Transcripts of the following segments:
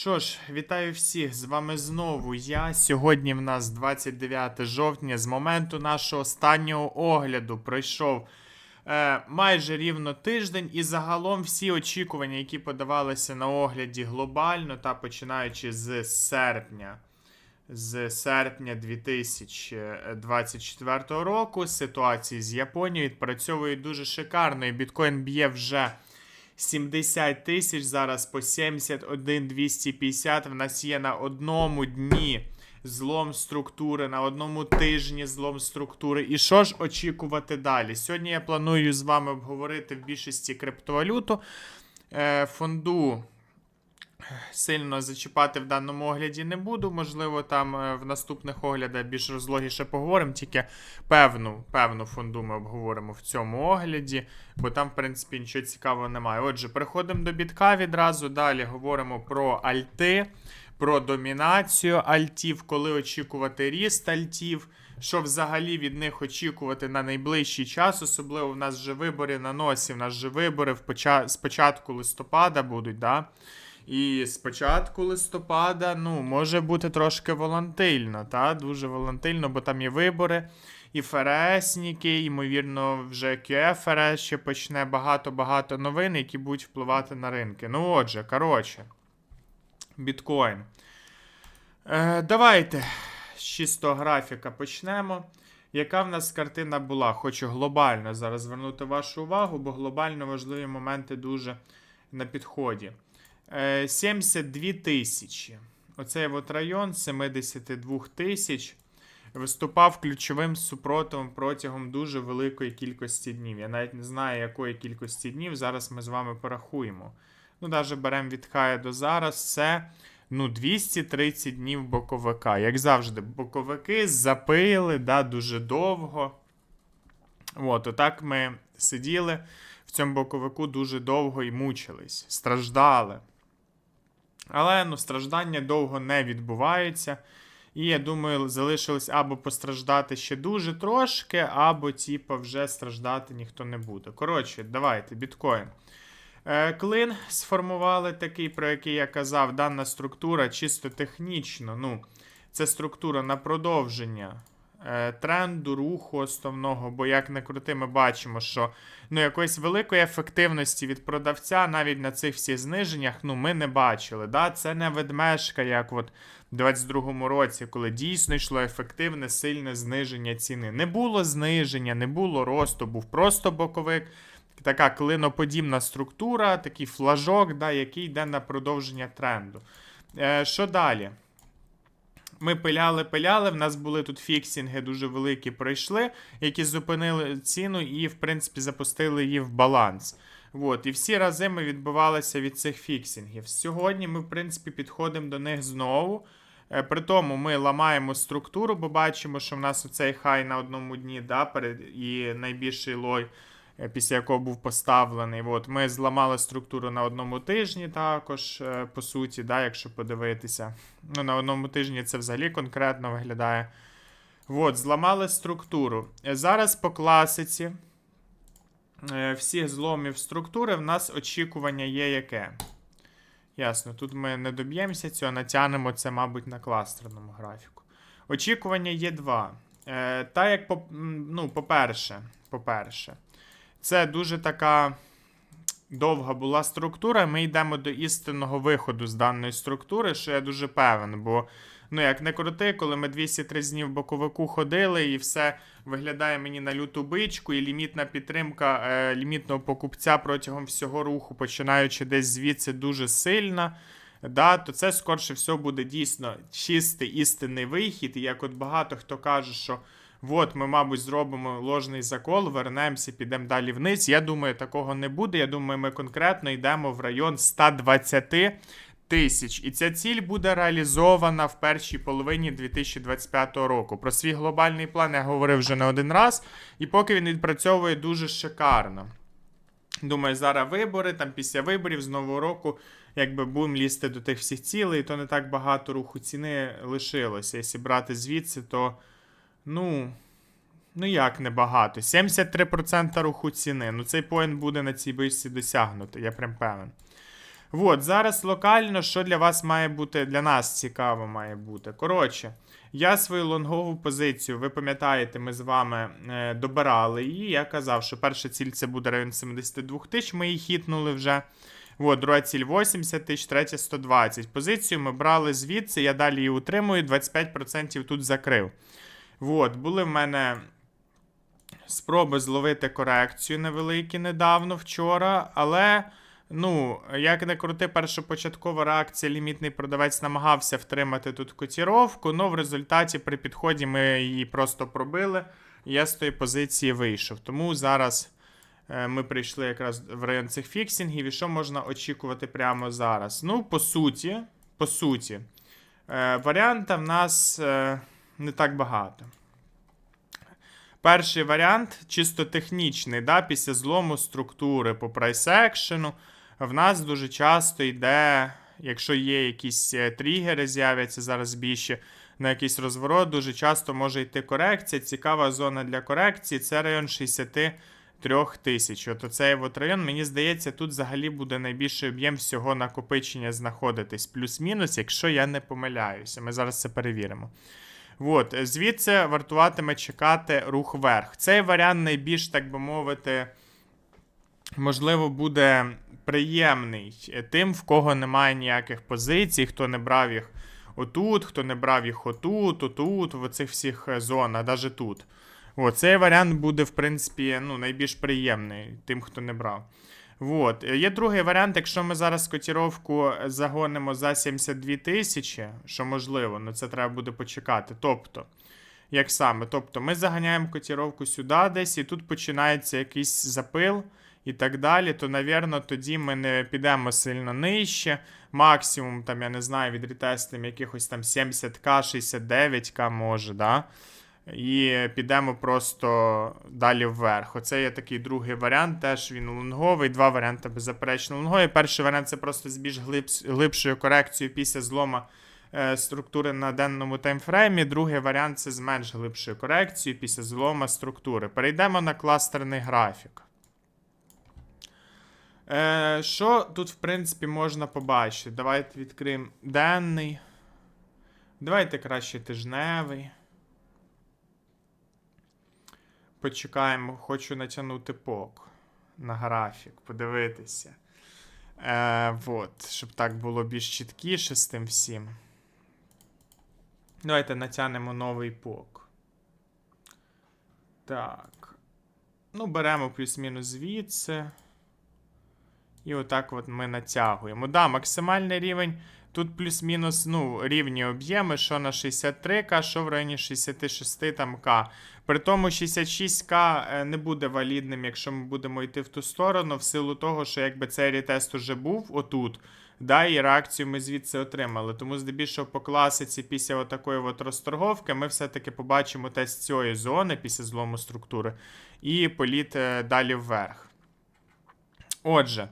Що ж, вітаю всіх! З вами знову я. Сьогодні в нас 29 жовтня. З моменту нашого останнього огляду пройшов е, майже рівно тиждень, і загалом всі очікування, які подавалися на огляді глобально та починаючи з серпня. З серпня 2024 року ситуації з Японією відпрацьовують дуже шикарно, і біткоін б'є вже 70 тисяч, зараз по 71 250. В нас є на одному дні злом структури, на одному тижні злом структури. І що ж очікувати далі? Сьогодні я планую з вами обговорити в більшості криптовалюту. Е, фонду сильно зачіпати в даному огляді не буду. Можливо, там е, в наступних оглядах більш розлогіше поговоримо, тільки певну, певну фонду ми обговоримо в цьому огляді, бо там, в принципі, нічого цікавого немає. Отже, переходимо до бітка відразу. Далі говоримо про альти, про домінацію альтів, коли очікувати ріст альтів. Що взагалі від них очікувати на найближчий час, особливо в нас вже вибори на носі, в нас вже вибори в поча... з листопада будуть, да? І з початку листопада, ну, може бути трошки волантильно, та? дуже волантильно, бо там є вибори, і ФРСніки, ймовірно, вже QFRS ще почне багато-багато новин, які будуть впливати на ринки. Ну, отже, коротше, біткоін. Е, Давайте з чистого графіка почнемо. Яка в нас картина була? Хочу глобально зараз звернути вашу увагу, бо глобально важливі моменти дуже на підході. Е, 72 тисячі. Оцей от район 72 тисяч виступав ключовим супротивом протягом дуже великої кількості днів. Я навіть не знаю, якої кількості днів. Зараз ми з вами порахуємо. Ну, навіть беремо від хая до зараз. Це ну, 230 днів боковика. Як завжди, боковики запили да, дуже довго. От, отак ми сиділи в цьому боковику дуже довго і мучились, страждали. Але ну, страждання довго не відбувається. І я думаю, залишилось або постраждати ще дуже трошки, або, типу, вже страждати ніхто не буде. Коротше, давайте, біткоін. Е, Клин сформували такий, про який я казав, дана структура чисто технічно. Ну, це структура на продовження тренду, руху основного, бо як не крути, ми бачимо, що ну, якоїсь великої ефективності від продавця навіть на цих всіх зниженнях ну, ми не бачили. Да? Це не ведмежка, як от в 22-му році, коли дійсно йшло ефективне, сильне зниження ціни. Не було зниження, не було росту, був просто боковик. Така клиноподібна структура, такий флажок, да, який йде на продовження тренду. Е, Що далі? Ми пиляли, пиляли. В нас були тут фіксінги дуже великі пройшли, які зупинили ціну і, в принципі, запустили її в баланс. От, і всі рази ми відбивалися від цих фіксінгів. Сьогодні ми, в принципі, підходимо до них знову. Е, При тому ми ламаємо структуру, бо бачимо, що в нас оцей хай на одному дні, да, перед, і найбільший лой, після якого був поставлений. От, ми зламали структуру на одному тижні також, е, по суті, да, якщо подивитися. Ну, на одному тижні це взагалі конкретно виглядає. От, зламали структуру. Е, Зараз по класиці е, всіх зломів структури в нас очікування є яке? Ясно, тут ми не доб'ємося цього, натягнемо це, мабуть, на кластерному графіку. Очікування є два. Е, та як, по, ну, по-перше, по-перше, це дуже така довга була структура. Ми йдемо до істинного виходу з даної структури, що я дуже певен, бо. Ну, як не крути, коли ми 230 днів в боковику ходили, і все виглядає мені на люту бичку, і лімітна підтримка е, лімітного покупця протягом всього руху, починаючи десь звідси дуже сильна, да, то це скорше всього буде дійсно чистий істинний вихід. І як от багато хто каже, що от ми, мабуть, зробимо ложний закол, вернемося, підемо далі вниз. Я думаю, такого не буде. Я думаю, ми конкретно йдемо в район 120 тисяч. І ця ціль буде реалізована в першій половині 2025 року. Про свій глобальний план я говорив вже не один раз, і поки він відпрацьовує дуже шикарно. Думаю, зараз вибори, там після виборів з нового року, якби будемо лізти до тих всіх цілей, то не так багато руху ціни лишилося. Якщо брати звідси, то ну. Ну як небагато. 73% руху ціни. Ну цей поінт буде на цій бичці досягнути, я прям певен. От, зараз локально, що для вас має бути, для нас цікаво має бути. Коротше, я свою лонгову позицію, ви пам'ятаєте, ми з вами е, добирали її. Я казав, що перша ціль це буде район 72 тисяч, ми її хітнули вже. От, друга ціль 80 тисяч, третя 120. Позицію ми брали звідси, я далі її утримую, 25% тут закрив. От, були в мене спроби зловити корекцію невеликі недавно вчора, але. Ну, як не крути, першопочаткова реакція, лімітний продавець намагався втримати тут котіровку, але в результаті при підході ми її просто пробили. І я з тої позиції вийшов. Тому зараз е, ми прийшли якраз в район цих фіксінгів. І що можна очікувати прямо зараз? Ну, по суті, по суті, е, варіанта в нас е, не так багато. Перший варіант чисто технічний, да, після злому структури по прайс-екшену. В нас дуже часто йде, якщо є якісь е, тригери, з'являться зараз більше на якийсь розворот, дуже часто може йти корекція. Цікава зона для корекції це район 63 тисяч. От оцей от район, мені здається, тут взагалі буде найбільший об'єм всього накопичення знаходитись. Плюс-мінус, якщо я не помиляюся. Ми зараз це перевіримо. От, звідси вартуватиме чекати рух вверх. Цей варіант найбільш, так би мовити, можливо, буде приємний тим, в кого немає ніяких позицій, хто не брав їх отут, хто не брав їх отут, отут, в оцих всіх зонах, навіть тут. О, цей варіант буде, в принципі, ну, найбільш приємний тим, хто не брав. Вот. Є другий варіант, якщо ми зараз котіровку загонимо за 72 тисячі, що можливо, ну це треба буде почекати. Тобто, як саме? Тобто, ми заганяємо котіровку сюди десь, і тут починається якийсь запил і так далі, то, навірно, тоді ми не підемо сильно нижче. Максимум, там, я не знаю, відретестимо якихось там 70к, 69к може, да? І підемо просто далі вверх. Оце є такий другий варіант, теж він лонговий. Два варіанти беззаперечно лонговий. Перший варіант це просто з більш глиб- глибшою корекцією після злома е, структури на денному таймфреймі. Другий варіант це з менш глибшою корекцією після злома структури. Перейдемо на кластерний графік. Е, що тут, в принципі, можна побачити? Давайте відкриємо денний. Давайте краще тижневий. Почекаємо, хочу натягнути пок на графік, подивитися. Е, вот, щоб так було більш чіткіше з тим всім. Давайте натягнемо новий пок. Так. Ну, беремо плюс-мінус звідси. І отак от ми натягуємо. Да, максимальний рівень. Тут плюс-мінус ну, рівні об'єми, що на 63К, що в районі 66 там К. При тому 66К е, не буде валідним, якщо ми будемо йти в ту сторону, в силу того, що якби цей ретест уже був отут, да, і реакцію ми звідси отримали. Тому здебільшого по класиці після отакої от розторговки ми все-таки побачимо тест цієї зони після злому структури і політ е, далі вверх. Отже.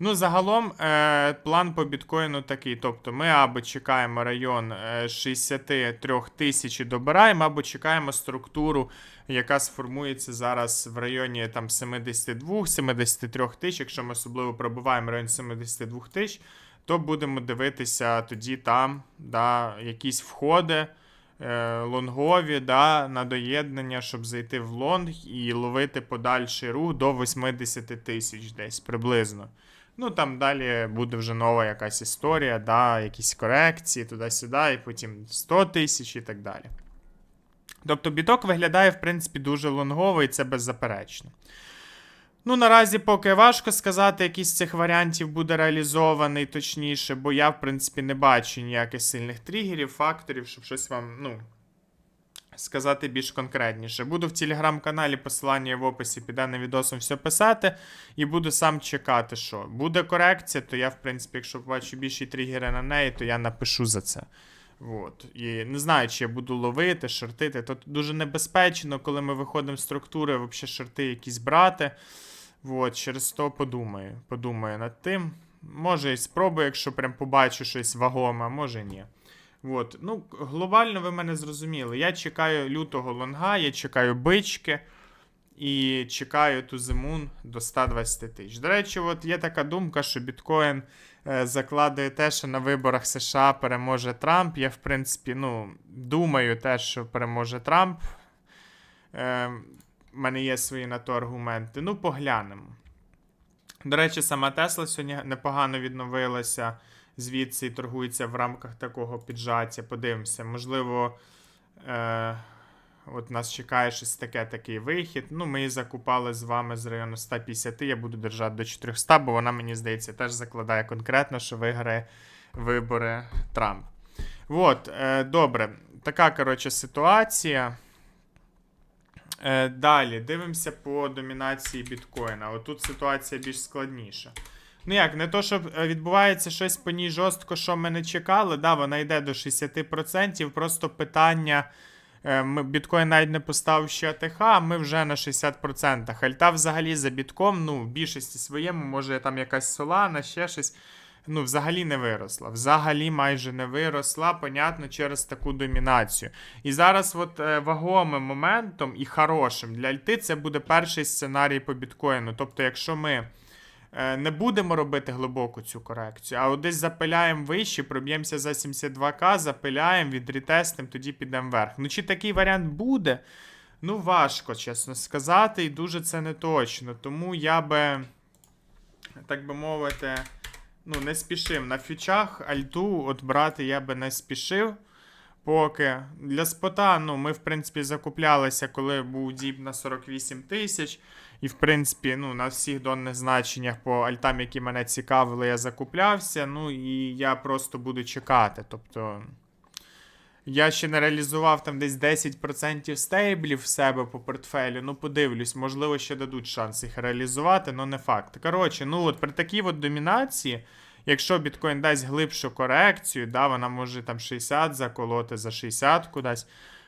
Ну, загалом, е, план по біткоїну такий. Тобто, ми або чекаємо район е, 63 тисяч і добираємо, або чекаємо структуру, яка сформується зараз в районі там 72-73 тисяч. Якщо ми особливо пробиваємо район 72 тисяч, то будемо дивитися тоді там да, якісь входи. е, Лонгові да, на доєднання, щоб зайти в лонг і ловити подальший рух до 80 тисяч десь приблизно. Ну, там далі буде вже нова якась історія, да, якісь корекції туди-сюди, і потім 100 тисяч і так далі. Тобто біток виглядає, в принципі, дуже лонгово, і це беззаперечно. Ну, наразі поки важко сказати, який з цих варіантів буде реалізований точніше, бо я, в принципі, не бачу ніяких сильних тригерів, факторів, щоб щось вам, ну, сказати більш конкретніше. Буду в телеграм-каналі, посилання в описі під даним відосом все писати, і буду сам чекати, що буде корекція, то я, в принципі, якщо побачу більші тригери на неї, то я напишу за це. От. І не знаю, чи я буду ловити, шортити. То дуже небезпечно, коли ми виходимо з структури, взагалі шорти якісь брати. От, через то подумаю. Подумаю над тим. Може і спробую, якщо прям побачу щось вагоме, може ні. От. Ну, глобально ви мене зрозуміли. Я чекаю лютого лонга, я чекаю бички. і чекаю ту зиму до 120 тисяч. До речі, от є така думка, що біткоін е, закладує те, що на виборах США переможе Трамп. Я, в принципі, ну, думаю те, що переможе Трамп. Е, в мене є свої на то аргументи. Ну, поглянемо. До речі, сама Тесла сьогодні непогано відновилася звідси і торгується в рамках такого піджаття. Подивимося, можливо, е, от нас чекає щось таке, такий вихід. Ну, ми її закупали з вами з району 150, я буду держати до 400, бо вона, мені здається, теж закладає конкретно, що виграє вибори Трамп. От, е, добре, така, коротше, ситуація. Е, далі дивимося по домінації біткоїна. Отут ситуація більш складніша. Ну як, не то, що е, відбувається щось по ній жорстко, що ми не чекали. Да, вона йде до 60%. Просто питання. е, біткоін навіть не поставив ще АТХ, а ми вже на 60%. Альта взагалі за бітком, ну, в більшості своєму, може там якась солана, ще щось. Ну, взагалі не виросла. Взагалі майже не виросла, понятно, через таку домінацію. І зараз, от е, вагомим моментом і хорошим для альти це буде перший сценарій по біткоїну. Тобто, якщо ми не будемо робити глибоку цю корекцію, а от десь запиляємо вище, проб'ємося за 72к, запиляємо, відрітестимо, тоді підемо вверх. Ну, чи такий варіант буде? Ну, важко, чесно сказати, і дуже це не точно. Тому я би, так би мовити, ну, не спішив. На фічах альту от брати я би не спішив. Поки для спота, ну, ми, в принципі, закуплялися, коли був діп на 48 тисяч. І, в принципі, ну, на всіх донних значеннях по альтам, які мене цікавили, я закуплявся. Ну і я просто буду чекати. Тобто. Я ще не реалізував там десь 10% стейблів в себе по портфелю. Ну, подивлюсь, можливо, ще дадуть шанс їх реалізувати, але не факт. Коротше, ну от при такій от домінації, якщо біткоін дасть глибшу корекцію, да, вона може там 60 заколоти за 60 кудись,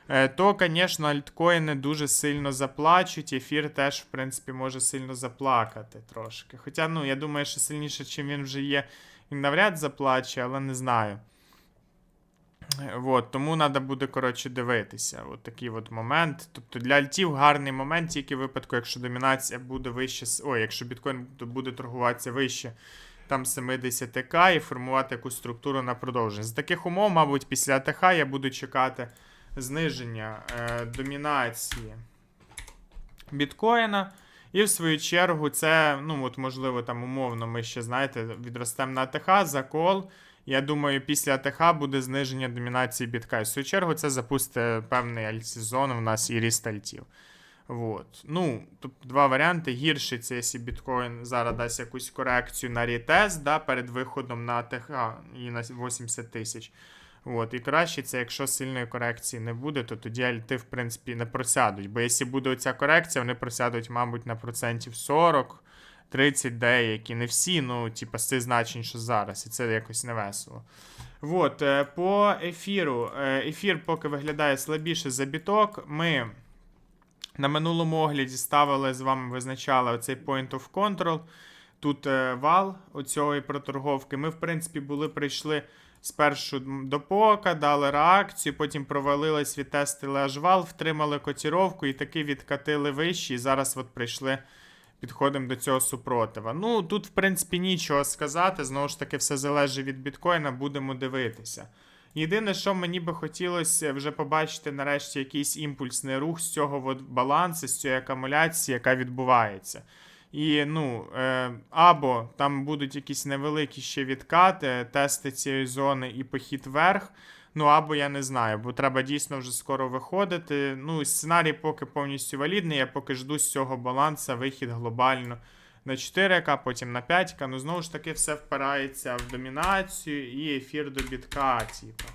е, то, звісно, альткоїни дуже сильно заплачуть. Ефір теж, в принципі, може сильно заплакати трошки. Хоча, ну, я думаю, що сильніше, чим він вже є, він навряд заплаче, але не знаю. Вот, тому треба буде, коротше, дивитися. От такий от момент. Тобто для альтів гарний момент, тільки в випадку, якщо домінація буде вище. Ой, якщо біткоін буде торгуватися вище там 70к і формувати якусь структуру на продовження. З таких умов, мабуть, після АТХ я буду чекати зниження е, домінації біткоїна. І в свою чергу, це, ну, от, можливо, там умовно, ми ще, знаєте, відростемо на АТХ, закол. Я думаю, після АТХ буде зниження домінації бітка. І в свою чергу це запустить певний альт-сезон в нас і ріст альтів. Вот. Ну, тут два варіанти. Гірший це якщо біткоін зараз дасть якусь корекцію на рітест да, перед виходом на АТХ і на 80 тисяч. І краще це, якщо сильної корекції не буде, то тоді альти, в принципі, не просядуть. Бо якщо буде оця корекція, вони просядуть, мабуть, на процентів 40. 30 деякі, не всі, ну, типа, з цих значень, що зараз, і це якось не весело. Вот, е, по ефіру. Е, Ефір поки виглядає слабіше за біток. Ми на минулому огляді ставили з вами, визначали оцей point of control. Тут е, вал оцієї проторговки. Ми, в принципі, були прийшли спершу до пока, дали реакцію, потім провалились, відтестили аж вал, втримали котіровку і таки відкатили вище. І зараз от прийшли підходимо до цього супротива. Ну, тут, в принципі, нічого сказати. Знову ж таки, все залежить від біткоїна, будемо дивитися. Єдине, що мені би хотілося вже побачити нарешті якийсь імпульсний рух з цього балансу, з цієї акумуляції, яка відбувається. І ну, е, або там будуть якісь невеликі ще відкати, тести цієї зони і похід вверх. Ну, або я не знаю, бо треба дійсно вже скоро виходити. Ну, сценарій поки повністю валідний. Я поки жду з цього балансу вихід глобально на 4К, потім на 5К. Ну, знову ж таки, все впирається в домінацію і ефір до бітка, типу.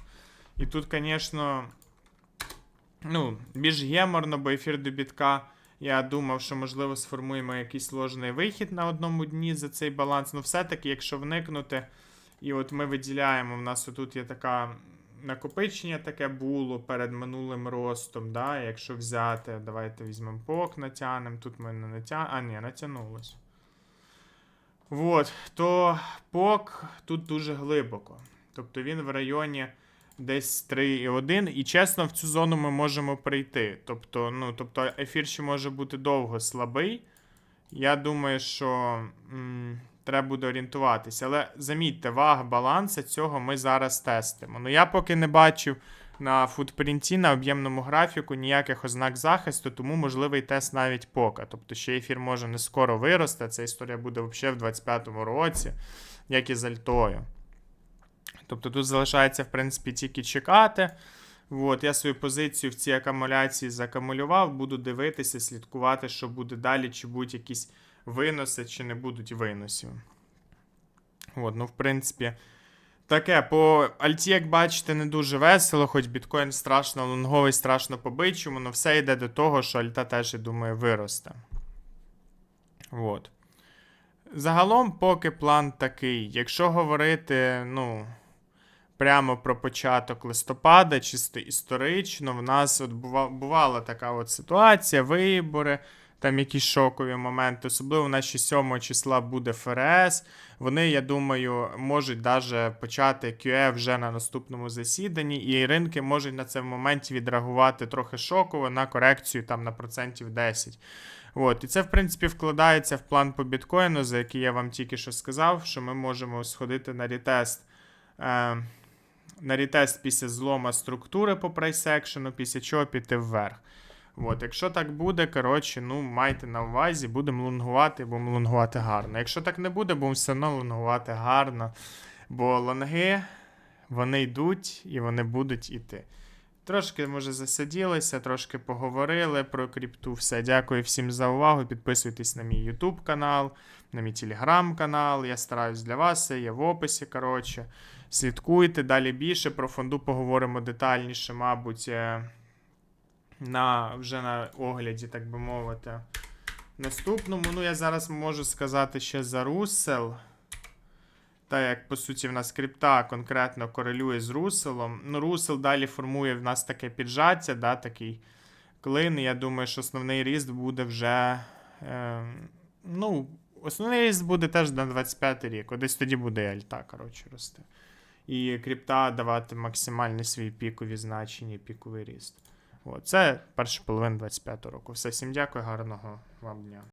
І тут, звісно, ну, більш геморно, бо ефір до бітка. Я думав, що можливо сформуємо якийсь сложний вихід на одному дні за цей баланс. Ну, все-таки, якщо вникнути, і от ми виділяємо, в нас отут є така накопичення таке було перед минулим ростом. Да? Якщо взяти, давайте візьмемо пок, натягнемо. Тут ми не натягнемо. А, ні, натягнулось. Вот, то пок тут дуже глибоко. Тобто він в районі десь 3,1. І чесно, в цю зону ми можемо прийти. Тобто, ну, тобто ефір ще може бути довго слабий. Я думаю, що м, треба буде орієнтуватися. Але замітьте, вага баланса цього ми зараз тестимо. Ну я поки не бачив на футпринті, на об'ємному графіку ніяких ознак захисту, тому можливий тест навіть пока. Тобто ще ефір може не скоро вирости, ця історія буде взагалі в 25-му році, як і з альтою. Тобто тут залишається, в принципі, тільки чекати. От, я свою позицію в цій акумуляції закамулював, буду дивитися, слідкувати, що буде далі, чи будуть якісь виноси, чи не будуть виносів. От, ну, в принципі, таке. По Альті, як бачите, не дуже весело, хоч біткоін страшно лонговий, страшно побичому, але все йде до того, що Альта теж, я думаю, виросте. От. Загалом, поки план такий. Якщо говорити, ну прямо про початок листопада, чисто історично, в нас от бува, бувала така от ситуація, вибори, там якісь шокові моменти. Особливо у нас ще 7 числа буде ФРС. Вони, я думаю, можуть даже почати QE вже на наступному засіданні, і ринки можуть на це в моменті відреагувати трохи шоково на корекцію там на процентів 10. От, і це, в принципі, вкладається в план по біткоїну, за який я вам тільки що сказав, що ми можемо сходити на рітест. Е, на рітест після злома структури по прайс-екшену, після чого піти вверх. От, якщо так буде, коротше, ну майте на увазі, будемо лонгувати, будемо лонгувати гарно. Якщо так не буде, будемо все одно лонгувати гарно. Бо лонги, вони йдуть і вони будуть іти. Трошки, може, засиділися, трошки поговорили про кріпту. Все. Дякую всім за увагу. Підписуйтесь на мій YouTube канал, на мій телеграм канал. Я стараюсь для вас, це є в описі. коротше. Слідкуйте далі більше. Про фонду поговоримо детальніше, мабуть, е, на, вже на огляді, так би мовити. Наступному, ну, я зараз можу сказати ще за Руссел. Та як, по суті, в нас крипта конкретно корелює з Руселом. Ну, Русел далі формує в нас таке піджаття, да, такий клин. Я думаю, що основний ріст буде вже. Е, ну, основний ріст буде теж на 25 рік. От Десь тоді буде альта, коротше, рости. І крипта давати максимальний свій пікові значення, піковий ріст. От, це перша половина 25 року. Все, всім дякую, гарного вам дня.